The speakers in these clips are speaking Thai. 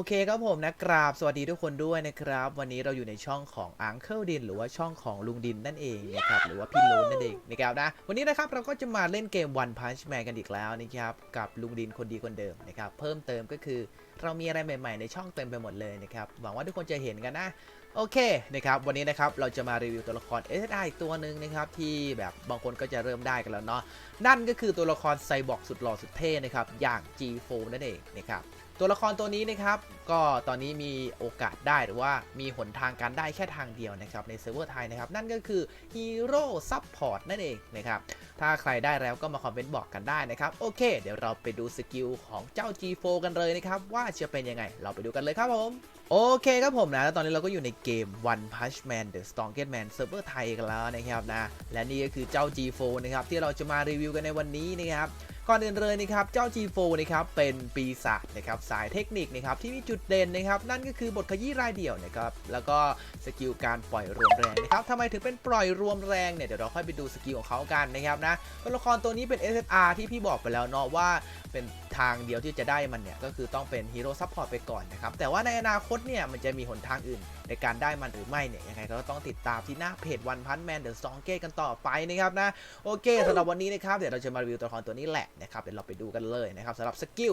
โอเคครับผมนะครับสวัสดีทุกคนด้วยนะครับ วันนี้เราอยู่ในช่องของ Uncle ดิน หรือว่าช่องของลุงดินนั่นเองนะครับหรือว่าพี่โลนนั่นเองนะครับนะวันนี้นะครับเราก็จะมาเล่นเกม One Punch Man กันอีกแล้วนะครับกับลุงดินคนดีคนเดิมนะครับเพิ่มเติมก็คือเรามีอะไรใหม่ๆในช่องเต็มไปหมดเลยนะครับหวังว่าทุกคนจะเห็นกันนะโอเคนะครับวันนี้นะครับเราจะมารีวิวตัวละคร SSI อีกตัวหนึ่งนะครับที่แบบบางคนก็จะเริ่มได้กันแล้วเนาะนั่นก็คือตัวละครไซบอร์กสุดหล่อสุดเท่นะครับอย่าง G4 นั่นเองนะครับ ตัวละครตัวนี้นะครับ ก็ตอนนี้มีโอกาสได้หรือว่ามีหนทางการได้แค่ทางเดียวนะครับ ในเซิร์ฟเวอร์ไทยนะครับ นั่นก็คือฮีโร่ซัพพอร์ตนั่นเองนะครับ ถ้าใครได้แล้วก็มาคอมเมนต์บอกกันได้นะครับ โอเค เดี๋ยวเราไปดูสกิลของเจ้า G4 กันเลยนะครับ ว่าจะเป็นยังไง เราไปดูกันเลยครับผมโอเคครับผมนะแล้วตอนนี้เราก็อยู่ในเกม One Punch Man The Strongest Man เซิร์ฟเวอร์ไทยกันแล้วนะครับนะ และนี่ก็คือเจ้า G4 นะครับที่เราจะมารีวิวกันในวันนี้นะครับ ก่อนอื่นเลยนะครับเจ้า G4 นะครับเป็นปีศาจนะครับสายเทคนิคนะครับที่มีจุดเด่นนะครับนั่นก็คือบทขยี้รายเดี่ยวนะครับแล้วก็สกิลการปล่อยรวมแรงนะครับทำไมถึงเป็นปล่อยรวมแรงเนี่ยเดี๋ยวเราค่อยไปดูสกิลของเขากันนะครับนะตัวละครตัวนี้เป็น SSR ที่พี่บอกไปแล้วเนาะว่าเป็นทางเดียวที่จะได้มันเนี่ยก็คือต้องเป็นฮีโร่ซัพพอร์ตไปก่อนนะครับแต่ว่าในอนาคตเนี่ยมันจะมีหนทางอื่น ในการได้มันหรือไม่เนี่ยยังไงก็ต้องติดตามที่หน้าเพจ One Punch Man The Strong Gate กันต่อไปนะครับนะโอเคสำหรับวันนี้นะครับเดี๋ยวเราจะมารีวิวตัวละครตัวนี้แหละนะครับเดี๋ยวเราไปดูกันเลยนะครับสำหรับสกิล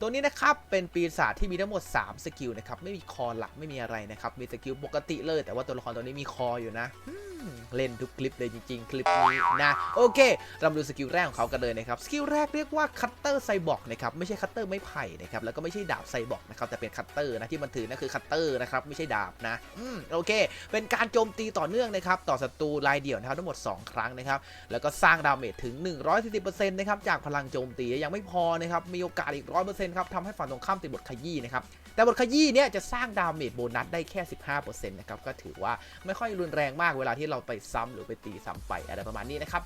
ตัวนี้นะครับเป็นปีศาจที่มีทั้งหมด 3 สกิลนะครับไม่มีคอหลักไม่มีอะไรนะครับมีสกิลปกติเลย แต่ว่าตัวละครตัวนี้มีคออยู่นะอืมเล่นทุกคลิปเลยจริงๆ คลิปนี้นะโอเค เรามาดูสกิลแรกของเขากันเลยนะครับ สกิลแรกเรียกว่าคัตเตอร์ไซบอร์กนะครับไม่ใช่คัตเตอร์ไม้ไผ่นะครับแล้วก็ไม่ใช่ดาบไซบอร์กนะครับแต่เป็นคัตเตอร์นะที่มันถือนั่นคือคัตเตอร์นะครับไม่ใช่ดาบนะอืมโอเค เป็นการโจมตีต่อเนื่องนะครับต่อศัตรูรายเดี่ยวนะครับทั้งหมด 2 ครั้งนะครับแล้วก็สร้างดาเมจถึง 140%นะครับจากพลังโจมตียังไม่พอนะครับมีโอกาสอีก 100%ครับทำให้ฝั่งตรงข้ามติดบทขยี้นะครับแต่บทขยี้เนี่ยจะสร้างดาเมจโบนัสได้แค่ 15%นะครับก็ถือว่าไม่ค่อยรุนแรงมากเวลาที่เราไปซ้ำหรือไปตีซ้ำไปอะไรประมาณนี้นะครับ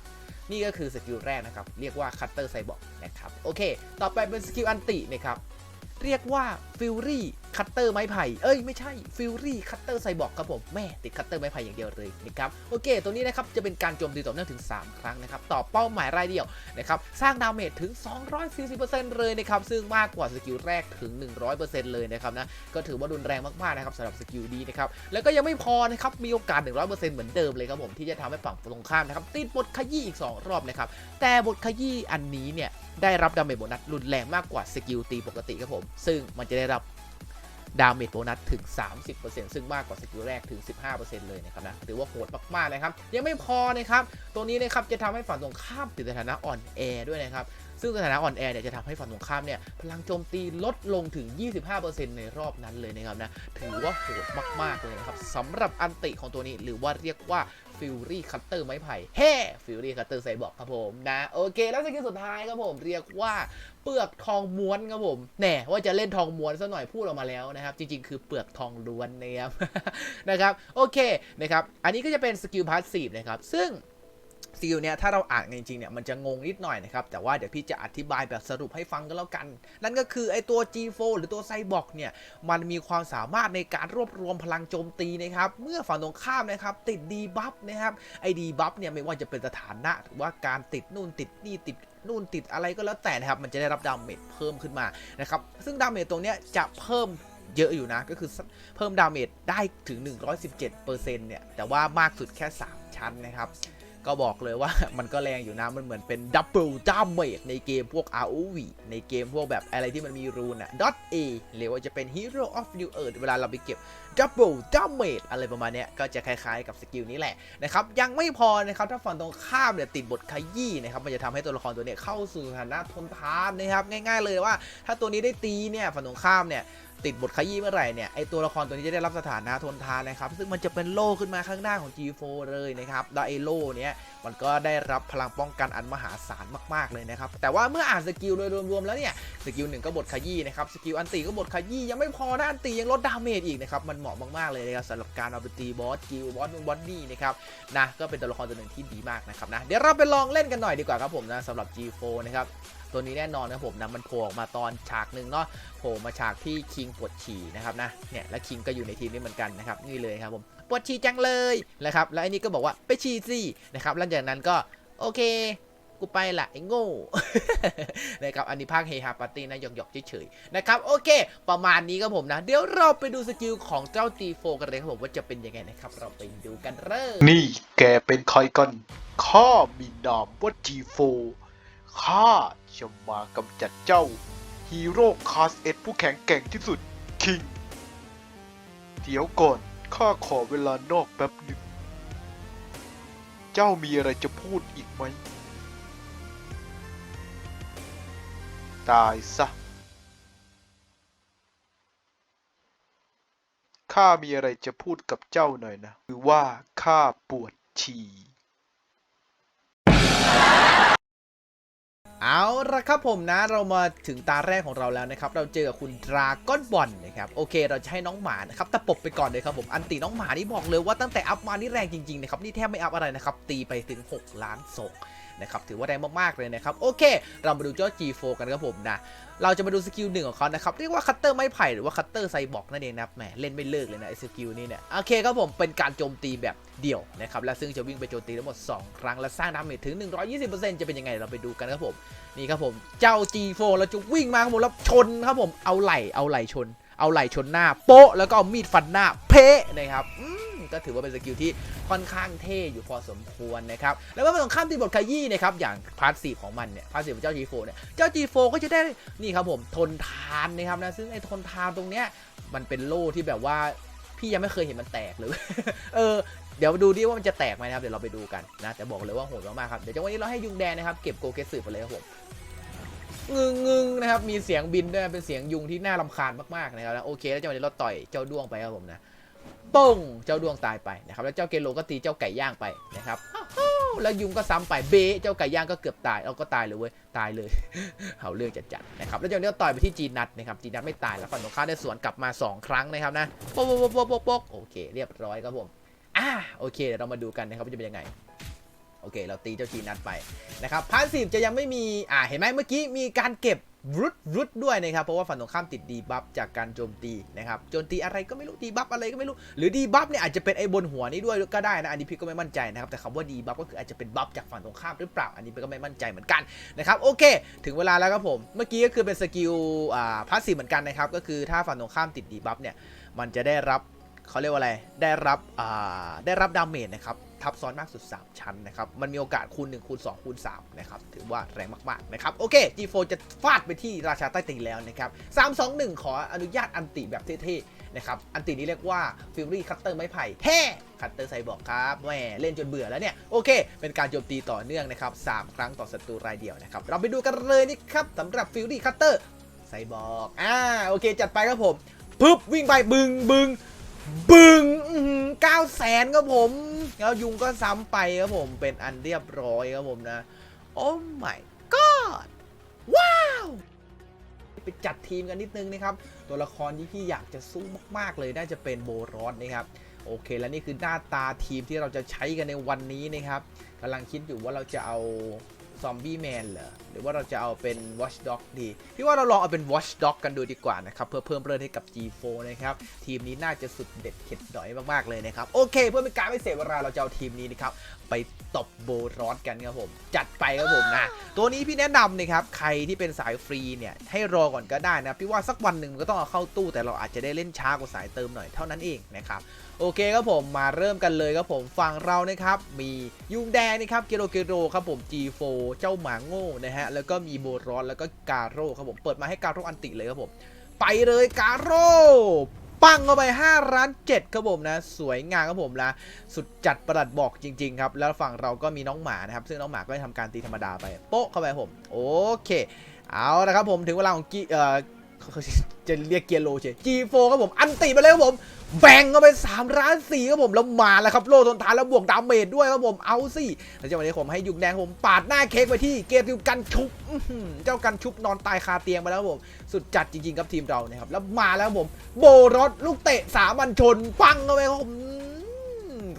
นี่ก็คือสกิลแรกนะครับ เรียกว่าคัตเตอร์ไซบอร์กนะครับ โอเค ต่อไปเป็นสกิลอันตินะครับ เรียกว่าฟิลรี่ คัตเตอร์ไม้ไผ่ เอ้ยไม่ใช่ฟิลรี่คัตเตอร์ไซบอร์กครับผมแม่ติดคัตเตอร์ไม้ไผ่อย่างเดียวเลยนะครับโอเค ตัวนี้นะครับจะเป็นการโจมตีต่อเนื่องถึง 3 ครั้งนะครับต่อเป้าหมายรายเดียวนะครับสร้างดาเมจถึง 240%เลยนะครับซึ่งมากกว่าสกิลแรกถึง 100%เลยนะครับนะก็ถือว่ารุนแรงมากๆนะครับสำหรับสกิลดีนะครับแล้วก็ยังไม่พอนะครับมีโอกาส 100%เหมือนเดิมเลยครับผมที่จะทำให้ฝั่งตรงข้ามนะครับติดบทขยี้อีก 2 รอบนะครับแต่บทขยี้อันนี้เนี่ยได้รับดาเมจโบนัสรุนแรงมากกว่าสกิลตีปกติครับผมซึ่งมันจะได้รับ ดาเมจโบนัสถึง 30%ซึ่งมากกว่าสกิลแรกถึง 15%เลยนะครับนะถือว่าโหดมากๆนะครับ ยังไม่พอนะครับ ตัวนี้นะครับจะทำให้ฝั่งตรงข้ามติดสถานะอ่อนแอด้วยนะครับ ซึ่งสถานะอ่อนแอเนี่ยจะทำให้ฝั่งตรงข้ามเนี่ยพลังโจมตีลดลงถึง 25%ในรอบนั้นเลยนะครับนะถือว่าโหดมากๆเลยนะครับสำหรับอันติของตัวนี้หรือว่าเรียกว่าฟิลรี่คัตเตอร์ไม้ไผ่เฮ้ฟิลรี่คัตเตอร์ไซบอร์กครับผมนะโอเค แล้วสกิลสุดท้ายครับผม เรียกว่าเปลือกทองม้วนครับผมแหน่ว่าจะเล่นทองม้วนซะหน่อยพูดออกมาแล้วนะครับ จริง ๆ คือเปลือกทองล้วนนะครับนะครับโอเคนะครับอันนี้ก็จะเป็นสกิลพาสซีฟนะครับซึ่ง สกิลเนี้ยถ้าเราอ่านจริงๆเนี่ยมันจะงงนิดหน่อยนะครับแต่ว่าเดี๋ยวพี่จะอธิบายแบบสรุปให้ฟังกันแล้วกัน นั่นก็คือไอตัว G4 หรือตัวไซบอร์กเนี่ยมันมีความสามารถในการรวบรวมพลังโจมตีนะครับเมื่อฝั่งตรงข้ามนะครับติดดีบัฟนะครับไอดีบัฟเนี่ยไม่ว่าจะเป็นสถานะหรือว่าการติดนู่นติดนี่ติดนู่นติดอะไรก็แล้วแต่นะครับมันจะได้รับดาเมจเพิ่มขึ้นมานะครับซึ่งดาเมจตรงเนี้ยจะเพิ่มเยอะอยู่นะก็คือเพิ่มดาเมจได้ถึง 117%เนี่ยแต่ว่ามากสุดแค่ 3 ชั้นนะครับ ก็บอกเลยว่ามันก็แรงอยู่นะ มันเหมือนเป็นดับเบิลดาเมจในเกมพวก ROV ในเกมพวกแบบอะไรที่มันมีรูนอะ dot A หรือว่าจะเป็น Hero of New Earth เวลาเราไปเก็บ Double Damage อะไรประมาณเนี้ยก็จะคล้ายๆกับสกิลนี้แหละนะครับยังไม่พอนะครับถ้าฝั่งตรงข้ามเนี่ยติดบทขยี้นะครับมันจะทำให้ตัวละครตัวเนี้ยเข้าสู่สถานะทนทานนะครับง่าย ๆ เลยว่า ถ้าตัวนี้ได้ตีเนี่ยฝั่งตรงข้ามเนี่ย ติดบทขยี้เมื่อไหร่เนี่ยไอตัวละครตัวนี้จะได้รับสถานะทนทานนะครับ ซึ่งมันจะเป็นโล่ขึ้นมาข้างหน้าของ G4 เลยนะครับแล้วไอโล่เนี้ยมันก็ได้รับพลังป้องกันอันมหาศาลมากๆเลยนะครับ แต่ว่าเมื่ออ่านสกิลโดยรวมๆแล้วเนี่ยสกิลหนึ่งก็บทขยี้นะครับสกิลอันตีก็บทขยี้ยังไม่พอนะอันตียังลดดาเมจอีกนะครับมันเหมาะมากๆเลยนะครับสำหรับการเอาไปตีบอสกิลบอสนู่นบอสนี่นะครับนะก็เป็นตัวละครตัวหนึ่งที่ดีมากนะครับนะเดี๋ยวเราไปลองเล่นกันหน่อยดีกว่าครับผมนะสำหรับ G4 นะครับ ตัวนี้แน่นอนนะผมนะมันโผล่ออกมาตอนฉากหนึ่งเนาะโผล่มาฉากที่คิงปวดฉี่นะครับนะเนี่ยแล้วคิงก็อยู่ในทีมนี้เหมือนกันนะครับนี่เลยครับผมปวดฉี่จังเลยนะครับแล้วไอ้นี่ก็บอกว่าไปฉี่สินะครับหลังจากนั้นก็โอเคกูไปละไอ้โง่นะครับอันนี้ภาคเฮฮาปาร์ตี้นะหยอกๆเฉยๆนะครับโอเค ประมาณนี้ครับผมนะ เดี๋ยวเราไปดูสกิลของเจ้า G4 กันเลยครับผมว่าจะเป็นยังไงนะครับ เราไปดูกันเริ่มนี่แกเป็นใครกันข้ามีนามว่า G4 ข้าจะมากำจัดเจ้าฮีโร่คาสเอ็ดผู้แข็งแกร่งที่สุด คิง เดี๋ยวก่อนข้าขอเวลานอกแป๊บหนึ่ง เจ้ามีอะไรจะพูดอีกไหม ตายซะ ข้ามีอะไรจะพูดกับเจ้าหน่อยนะ คือว่าข้าปวดฉี่ เอาละครับผมนะเรามาถึงตาแรกของเราแล้วนะครับ เราเจอกับคุณดราก้อนบอลนะครับโอเค เราจะให้น้องหมานะครับตะปบไปก่อนเลยครับผมอันตีน้องหมานี่บอกเลยว่าตั้งแต่อัพมานี่แรงจริงๆนะครับนี่แทบไม่อัพอะไรนะครับตีไปถึง 6 ล้านศก นะครับถือว่าแรงมากๆเลยนะครับโอเค เรามาดูเจ้า G4 กันครับผมนะเราจะมาดูสกิลหนึ่งของเขานะครับเรียกว่าคัตเตอร์ไม้ไผ่หรือว่าคัตเตอร์ไซบอร์กนั่นเองนะครับแหมเล่นไม่เลิกเลยนะไอ้สกิลนี้เนี่ยโอเคครับผมเป็นการโจมตีแบบเดี่ยวนะครับและซึ่งจะวิ่งไปโจมตีทั้งหมด 2 ครั้งและสร้างดาเมจถึง 120%จะเป็นยังไงเราไปดูกันครับผมนี่ครับผมเจ้า G4 เราจะวิ่งมาครับผมแล้วชนครับผมเอาไหล่เอาไหล่ชน เอาไหล่ชนหน้าโป๊ะแล้วก็เอามีดฟันหน้าเพะนะครับอื ก็ถือว่าเป็นสกิลที่ค่อนข้างเท่อยู่พอสมควรนะครับแล้วเมื่อมันข้ามตีบทขยี้นะครับอย่างพาร์ทสีของมันเนี่ยพาร์ทสีของเจ้า G4 เนี่ยเจ้า G4 ก็จะได้นี่ครับผมทนทานนะครับนะซึ่งไอ้ทนทานตรงเนี้ยมันเป็นโล่ที่แบบว่าพี่ยังไม่เคยเห็นมันแตกเลยเออเดี๋ยวดูดิว่ามันจะแตกไหมนะครับเดี๋ยวเราไปดูกันนะแต่บอกเลยว่าโหดมากๆครับเดี๋ยวจังหวะนี้เราให้ยุงแดงนะครับเก็บโกเกสึไปเลยครับผมงึงงึงนะครับมีเสียงบินด้วยเป็นเสียงยุงที่น่ารำคาญมากๆนะครับโอเคแล้วจังหวะนี้เราต่อยเจ้าด้วงไปครับผมนะ ป้งเจ้าดวงตายไปนะครับแล้วเจ้าเกโลก็ตีเจ้าไก่ย่างไปนะครับแล้วยุงก็ซ้ำไปเบะเจ้าไก่ย่างก็เกือบตายเอาก็ตายเลยเว้ยตายเลยเอาเรื่องจัดๆนะครับแล้วจังหวะนี้เราต่อยไปที่จีนัทนะครับจีนัทไม่ตายแล้วฝั่งตรงข้ามได้สวนกลับมา 2 ครั้งนะครับนะโป๊กโป๊กโป๊กโป๊กโป๊กโอเค เรียบร้อยครับผมอ่าโอเคเดี๋ยวเรามาดูกันนะครับว่าจะเป็นยังไงโอเค เราตีเจ้าจีนัทไปนะครับพาสซีฟจะยังไม่มีอ่าเห็นไหมเมื่อกี้มีการเก็บ รุดรุดด้วยนะครับ เพราะว่าฝั่งตรงข้ามติดดีบัฟจากการโจมตีนะครับโจมตีอะไรก็ไม่รู้ดีบัฟอะไรก็ไม่รู้ หรือดีบัฟเนี่ยอาจจะเป็นไอ้บนหัวนี้ด้วยก็ได้นะ อันนี้พี่ก็ไม่มั่นใจนะครับ แต่คำว่าดีบัฟก็คืออาจจะเป็นบัฟจากฝั่งตรงข้ามหรือเปล่า อันนี้พี่ก็ไม่มั่นใจเหมือนกันนะครับ โอเค ถึงเวลาแล้วครับผม เมื่อกี้ก็คือเป็นสกิลอ่าพาสซีฟเหมือนกันนะครับ ก็คือถ้าฝั่งตรงข้ามติดดีบัฟเนี่ย มันจะได้รับเขาเรียกว่าอะไร ได้รับอ่าได้รับดาเมจนะครับ ทับซ้อนมากสุด 3 ชั้นนะครับ มันมีโอกาสคูณ1คูณ2คูณ3นะครับ ถือว่าแรงมาก ๆ นะครับ โอเค G4 จะฟาดไปที่ราชาใต้ตีแล้วนะครับ 3 2 1 ขออนุญาตอันติแบบเท่ๆนะครับ อันตินี้เรียกว่าฟิลลี่คัตเตอร์ไม้ไผ่แฮ่คัตเตอร์ไซบอกครับแหมเล่นจนเบื่อแล้วเนี่ย โอเค เป็นการโจมตีต่อเนื่องนะครับ 3 ครั้งต่อศัตรูรายเดียวนะครับ เราไปดูกันเลยนะครับสำหรับฟิลลี่คัตเตอร์ไซบอกอ่าโอเค จัดไปครับผมปึ๊บวิ่งไปบึงบึง บึงเก้าแสนครับผม แล้วยุงก็ซ้ำไปครับผม เป็นอันเรียบร้อยครับผมนะ โอ้ my god ว้าว ไปจัดทีมกันนิดนึงนะครับ ตัวละครที่พี่อยากจะสู้มาก ๆ เลยน่าจะเป็นโบรอสนะครับ โอเค แล้วนี่คือหน้าตาทีมที่เราจะใช้กันในวันนี้นะครับกำลังคิดอยู่ว่าเราจะเอา ซอมบี้แมนเหรอ หรือว่าเราจะเอาเป็น Watchdog ดี พี่ว่าเราลองเอาเป็น Watchdog กันดูดีกว่านะครับ เพื่อเพิ่มเลือดให้กับ G4 นะครับ ทีมนี้น่าจะสุดเด็ดเข็ดดอยมากๆเลยนะครับ โอเค เพื่อเป็นการไม่เสียเวลาเราจะเอาทีมนี้นะครับ ไป ตบโบรอสกันครับผม จัดไปครับผมนะ ตัวนี้พี่แนะนำนะครับ ใครที่เป็นสายฟรีเนี่ย ให้รอก่อนก็ได้นะ พี่ว่าสักวันหนึ่งมันก็ต้องเอาเข้าตู้ แต่เราอาจจะได้เล่นช้ากว่าสายเติมหน่อยเท่านั้นเองนะครับโอเคครับผมมาเริ่มกันเลยครับผมฝั่งเรานะครับ มียุงแดงนะครับเกโรเกโรครับผม G4 เจ้าหมาโง่นะฮะแล้วก็มีโบรอนแล้วก็การโร่ครับผมเปิดมาให้การโร่อันติเลยครับผมไปเลยการโร่ ปังเข้าไป5ร้าน7ครับผมนะ สวยงามครับผมนะสุดจัดประหลัดบอกจริง ๆ ครับ แล้วฝั่งเราก็มีน้องหมานะครับ ซึ่งน้องหมาก็ทำการตีธรรมดาไปโป๊ะเข้าไปผม โอเค เอาละครับผมถึงเวลาของกีเอ่อ จะเรียกเกียร์โลเฉย G4 ครับผม อันติไปเลยครับผม แบ่งเข้าไป3ล้าน4ครับผม แล้วมาแล้วครับโลทนทานแล้วบวกดาเมจด้วยครับผม เอาสิแล้วจังหวะนี้ผมให้ยุงแดงผมปาดหน้าเค้กไปที่เกติวกันชุบเจ้ากันชุบนอนตายคาเตียงไปแล้วครับผม สุดจัดจริงๆครับทีมเรานะครับ แล้วมาแล้วผม โบรถลูกเตะสามัญชนปังเข้าไปครับผม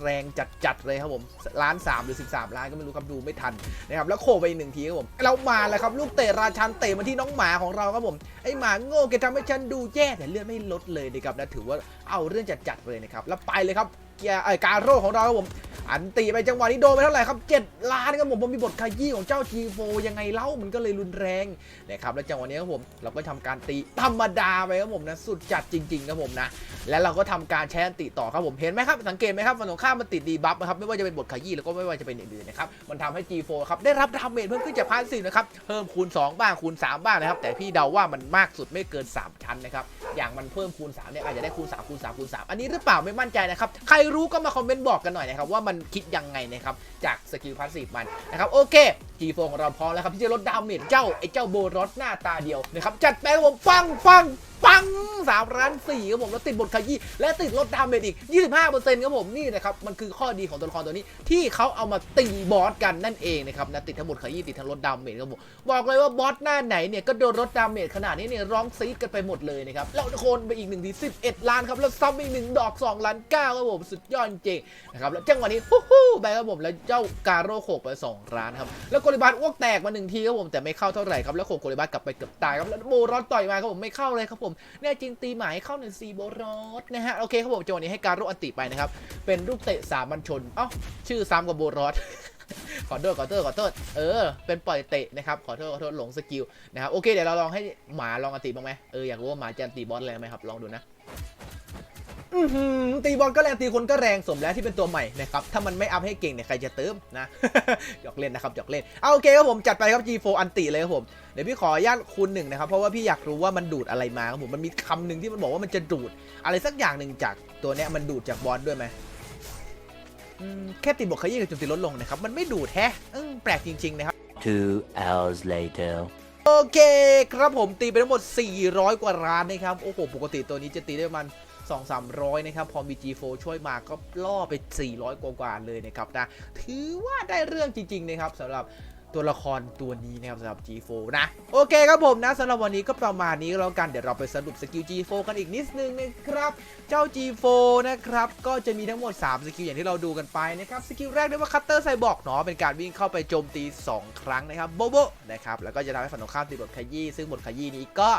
แรงจัดๆเลยครับผมล้านสามหรือ 13 ล้านก็ไม่รู้ครับดูไม่ทันนะครับแล้วโคไปอีกหนึ่งทีครับผมเรามาแล้วครับลูกเตะราชันเตะมาที่น้องหมาของเราครับผมไอหมาโง่แกทำให้ฉันดูแย่แต่เลือดไม่ลดเลยนะครับนะถือว่าเอาเรื่องจัดๆเลยนะครับแล้วไปเลยครับ เกียร์ไอการโร่ของเราครับผมอันตีไปจังหวะนี้โดนไปเท่าไหร่ครับ 7 ล้านครับผมผมมีบทขยี้ของเจ้า G4 ยังไงเล่ามันก็เลยรุนแรงนะครับแล้วจังหวะนี้ครับผมเราก็ทำการตีธรรมดาไปครับผมนะสุดจัดจริงๆครับผมนะแล้วเราก็ทำการใช้อันติต่อครับผมเห็นไหมครับสังเกตไหมครับฝั่งตรงข้ามมันติดดีบัฟนะครับไม่ว่าจะเป็นบทขยี้แล้วก็ไม่ว่าจะเป็นอื่นๆนะครับมันทำให้ G4 ครับได้รับดาเมจเพิ่มขึ้นจากพาสซีฟนะครับเพิ่มคูณ 2 บ้างคูณ 3 บ้างนะครับแต่พี่เดาว่ามันมากสุดไม่เกิน 3 ชั้นนะครับอย่างมันเพิ่มคูณ3เนี่ยอาจจะได้คูณ3คูณ3คูณ3อันนี้หรือเปล่าไม่มั่นใจนะครับใครรู้ก็มาคอมเมนต์บอกกันหน่อยนะครับว่ามันคิดยังไงนะครับจากสกิลพาสซีฟมันนะครับโอเค G4 ของเราพร้อมแล้วครับที่จะลดดาเมจเจ้าไอ้เจ้าโบรสหน้าตาเดียวนะครับจัดไปครับผมปังปังปังสามล้านสี่ครับผมแล้วติดบทขยี้และติดลดดาเมจอีก 25%ครับผมนี่นะครับมันคือข้อดีของตัวละครตัวนี้ที่เขาเอามาตีบอสกันนั่นเองนะครับนะติดทั้งบทขยี้ติดทั้งลดดาเมจครับผมบอกเลยว่าบอสหน้าไหนเนี่ยก็โดนลดดาเมจขนาดนี้เนี่ยร้องซีดกันไปหมดเลยนะครับแล้วโคนไปอีกหนึ่งที11 ล้านครับแล้วซ้ำอีกหนึ่งดอก2ล้าน9ครับผมสุดยอดจริงนะครับแล้วจังหวะนี้ฮู้ฮู้ไปครับผมแล้วเจ้าการโรโขกไปสองล้านครับแล้วโกลิบาลอ้วกแตกมาหนึ่งทีครับผมแต่ไม่เข้าเท่าไหร่ครับแล้วโขกโกลิบาลกลับไปเกือบตายครับแล้วโบรอสต่อยมาครับผมไม่เข้าเลยครับผมเนี่ยจริงตีหมายเข้าหนึ่งซีโบรอสนะฮะโอเคครับผมจังหวะนี้ให้การโรอันติไปนะครับเป็นลูกเตะสามัญชนเอ้าชื่อซ้ำกับโบรอสขอโทษขอโทษขอโทษเออ เป็นปล่อยเตะนะครับ ขอโทษขอโทษหลงสกิลนะครับโอเคเดี๋ยวเราลองให้หมาลองอันติบ้างไหมเอออยากรู้ว่าหมาจะอันติบอสอะไรไหมครับลองดูนะ ตีบอลก็แรงตีคนก็แรงสมแล้วที่เป็นตัวใหม่นะครับถ้ามันไม่อัพให้เก่งเนี่ยใครจะเติมนะหยอกเล่นนะครับหยอกเล่นเอาโอเคครับผมจัดไปครับ G4 อันติเลยครับผมเดี๋ยวพี่ขออนุญาตคูณหนึ่งนะครับเพราะว่าพี่อยากรู้ว่ามันดูดอะไรมาครับผมมันมีคำหนึ่งที่มันบอกว่ามันจะดูด อะไรสักอย่างหนึ่งจากตัวเนี้ยมันดูดจากบอลด้วยไหมอืมแค่ติดบวกขยี้กับโจมตีลดลงนะครับมันไม่ดูดแฮะอืมแปลกจริงๆนะครับ Two hours later. โอเคครับผมตีไปทั้งหมด 400 กว่าล้านนะครับ โอ้โห ปกติตัวนี้จะตีได้ประมาณ 2 300 นะครับ พอมี G4 ช่วยมาก็ล่อไป 400 กว่าๆเลยนะครับนะ ถือว่าได้เรื่องจริง ๆ นะครับสำหรับ ตัวละครตัวนี้นะครับสำหรับ G4 นะ โอเคครับผมนะสำหรับวันนี้ก็ประมาณนี้แล้วกันเดี๋ยวเราไปสรุปสกิล G4 กันอีกนิดนึงนะครับ เจ้า G4 นะครับ ก็จะมีทั้งหมด 3 สกิลอย่างที่เราดูกันไปนะครับ สกิลแรกเรียกว่าคัตเตอร์ไซบอร์กเนาะเป็นการวิ่งเข้าไปโจมตี 2 ครั้งนะครับโบโบนะครับแล้วก็จะทำให้ฝั่งตรงข้ามตีบทขยี้ซึ่งบทขยี้นี้ก็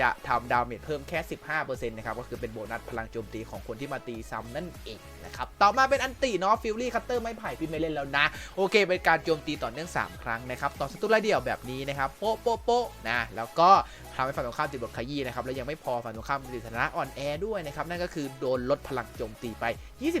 จะทำดาเมจเพิ่มแค่ 15%นะครับก็คือเป็นโบนัสพลังโจมตีของคนที่มาตีซ้ำนั่นเองนะครับต่อมาเป็นอันติเนาะฟิลลี่คัตเตอร์ไม้ไผ่พี่ไม่เล่นแล้วนะโอเค เป็นการโจมตีต่อเนื่อง3ครั้งนะครับต่อศัตรูรายเดี่ยวแบบนี้นะครับโป๊ะโป๊ะโป๊ะนะแล้วก็ ทำให้ฝั่งตรงข้ามติดบทขยี้นะครับ แล้วยังไม่พอฝั่งตรงข้ามติดฐานะอ่อนแอด้วยนะครับ นั่นก็คือโดนลดพลังโจมตีไป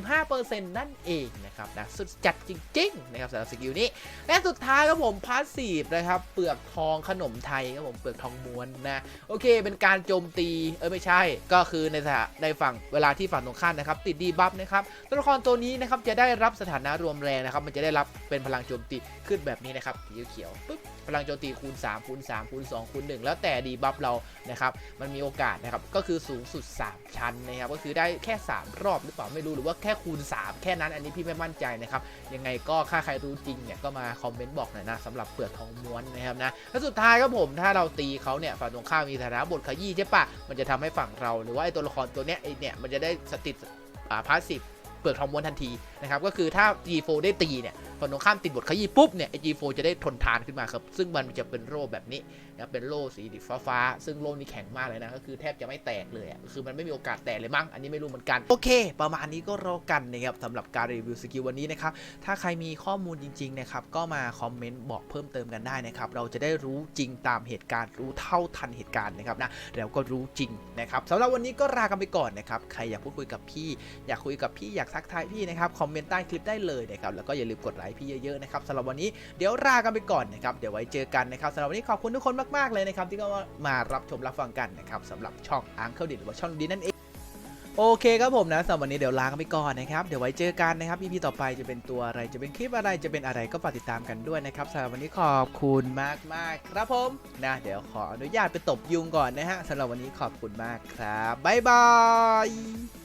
25%นั่นเองนะครับนะสุดจัดจริงๆนะครับสำหรับสกิลนี้ และสุดท้ายครับผมพาสซีฟนะครับเปลือกทองขนมไทยครับผมเปลือกทองม้วนนะโอเค เป็นการโจมตีเออไม่ใช่ ก็คือในสถาในฝั่งเวลาที่ฝั่งตรงข้ามนะครับติดดีบัฟนะครับตัวละครตัวนี้นะครับจะได้รับสถานะรวมแรงนะครับมันจะได้รับเป็นพลังโจมตีขึ้นแบบนี้นะครับสีเขียวปุ๊บพลังโจมตีคูณ3คูณ3คูณ2คูณ1แล้วแต่ดีบัฟเรานะครับมันมีโอกาสนะครับก็คือสูงสุด 3 ชั้นนะครับก็คือได้แค่ 3 รอบหรือเปล่าไม่รู้หรือว่าแค่คูณ 3 แค่นั้นอันนี้พี่ไม่มั่นใจนะครับยังไงก็ถ้าใครรู้จริงเนี่ยก็มาคอมเมนต์บอกหน่อยนะสำหรับเปลือกทองม้วนนะครับนะแล้วสุดท้ายครับผมถ้าเราตีเขาเนี่ยฝั่งตรงข้ามมีฐานะบทขยี้ใช่ปะมันจะทำให้ฝั่งเรา หรือว่าไอตัวละครตัวเนี้ยไอเนี่ยมันจะได้สติดอ่าพาสซีฟเปลือกทองม้วนทันทีนะครับก็คือถ้า G4 ได้ตีเนี่ย ฝั่งตรงข้ามติดบทขยี้ปุ๊บเนี่ยไอ G4 จะได้ทนทานขึ้นมาครับ ซึ่งมันจะเป็นโร่แบบนี้นะเป็นโล่สีฟ้าฟ้า ซึ่งโล่นี้แข็งมากเลยนะ ก็คือแทบจะไม่แตกเลยคือมันไม่มีโอกาสแตกเลยมั้ง อันนี้ไม่รู้เหมือนกัน โอเค ประมาณนี้ก็รอกันนะครับสำหรับการรีวิวสกิลวันนี้นะครับ ถ้าใครมีข้อมูลจริง ๆ นะครับ ก็มาคอมเมนต์บอกเพิ่มเติมกันได้นะครับ เราจะได้รู้จริงตามเหตุการณ์รู้เท่าทันเหตุการณ์นะครับนะแล้วก็รู้จริงนะครับสำหรับวันนี้ก็ลากันไปก่อนนะครับใครอยากพูดคุยกับพี่ อยากคุยกับพี่อยากทักทายพี่นะครับคอมเมนต์ใต้คลิปได้เลยนะครับแล้วก็อย่าลืมกดไลค์พี่เยอะๆนะครับสำหรับวันนี้เดี๋ยวลากันไปก่อนนะครับเดี๋ยวไว้เจอกันนะครับสำหรับวันนี้ขอบคุณทุกคนมากๆเลยนะครับที่ก็มารับชมรับฟังกันนะครับสำหรับช่องอังเคิลดิหรือว่าช่องดีนั่นเองโอเคครับผมนะสำหรับวันนี้เดี๋ยวลากันไปก่อนนะครับ เดี๋ยวไว้เจอกันนะครับ EP ต่อไปจะเป็นตัวอะไรจะเป็นคลิปอะไรจะเป็นอะไรก็ฝากติดตามกันด้วยนะครับสำหรับวันนี้ขอบคุณมากมากๆครับผมนะเดี๋ยวขออนุญาตไปตบยุงก่อนนะฮะสำหรับวันนี้ขอบคุณมากครับบ๊ายบาย